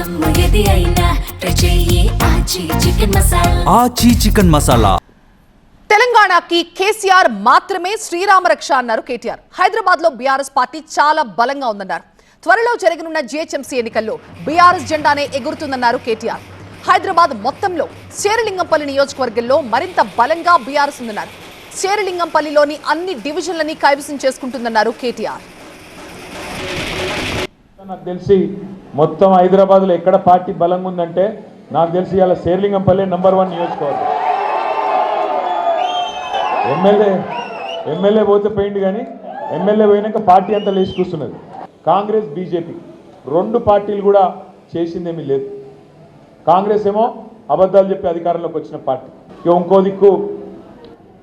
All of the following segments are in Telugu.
జమ్ము ఏది అయినా ట్రై చెయ్యి ఆచి చికెన్ మసాలా. ఆచీ చికెన్ మసాలా. తెలంగాణకి కేసీఆర్ మాత్రమే శ్రీరామ రక్ష అన్నారు కేటీఆర్. హైదరాబాద్లో బీఆర్ఎస్ పార్టీ చాలా బలంగా ఉందన్నారు. త్వరలో జరగనున్న జీహెచ్ఎంసీ ఎన్నికల్లో బీఆర్ఎస్ జెండానే ఎగురుతుందన్నారు కేటీఆర్. హైదరాబాద్ మొత్తంలో శేరలింగంపల్లి నియోజకవర్గంలో మరింత బలంగా బీఆర్ఎస్ ఉందన్నారు. శేరలింగంపల్లిలోని అన్ని డివిజన్లని కైవసం చేసుకుంటుందన్నారు కేటీఆర్. నాకు తెలిసి మొత్తం హైదరాబాద్లో ఎక్కడ పార్టీ బలంగా ఉందంటే నాకు తెలిసి ఇలా శేర్లింగంపల్లి నంబర్ వన్ నియోజకవర్గం. ఎమ్మెల్యే ఎమ్మెల్యే పోతే పోయింది కానీ ఎమ్మెల్యే పోయినాక పార్టీ అంతా లేచి కూర్చున్నది. Congress BJP. రెండు పార్టీలు కూడా చేసిందేమీ లేదు. కాంగ్రెస్ ఏమో అబద్ధాలు చెప్పి అధికారంలోకి వచ్చిన పార్టీ. ఇక ఇంకో దిక్కు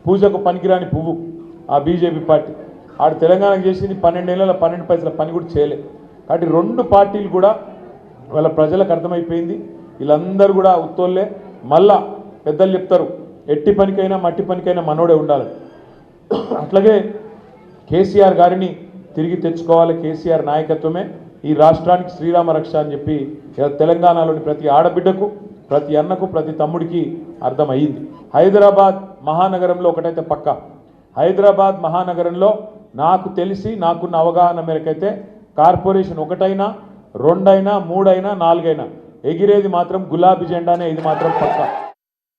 పూజకు పనికిరాని పువ్వు ఆ బీజేపీ పార్టీ. ఆడు తెలంగాణకు చేసింది పన్నెండేళ్ళ పన్నెండు పైసల పని కూడా చేయలేదు కాబట్టి రెండు పార్టీలు కూడా వాళ్ళ ప్రజలకు అర్థమైపోయింది. వీళ్ళందరూ కూడా ఉత్తోళ్ళే మళ్ళా పెద్దలు చెప్తారు ఎట్టి పనికైనా మట్టి పనికైనా మనోడే ఉండాలి అట్లాగే కేసీఆర్ గారిని తిరిగి తెచ్చుకోవాలి కేసీఆర్ నాయకత్వమే. ఈ రాష్ట్రానికి శ్రీరామ రక్ష అని చెప్పి తెలంగాణలోని ప్రతి ఆడబిడ్డకు ప్రతి అన్నకు ప్రతి తమ్ముడికి అర్థమయ్యింది. హైదరాబాద్ మహానగరంలో ఒకటైతే పక్క. హైదరాబాద్ మహానగరంలో నాకు తెలిసి నాకున్న అవగాహన మేరకైతే కార్పొరేషన్ ఒకటైనా రెండైనా మూడైనా నాలుగైనా. ఎగిరేది మాత్రం గులాబీ జెండానే ఇది మాత్రం పక్కా.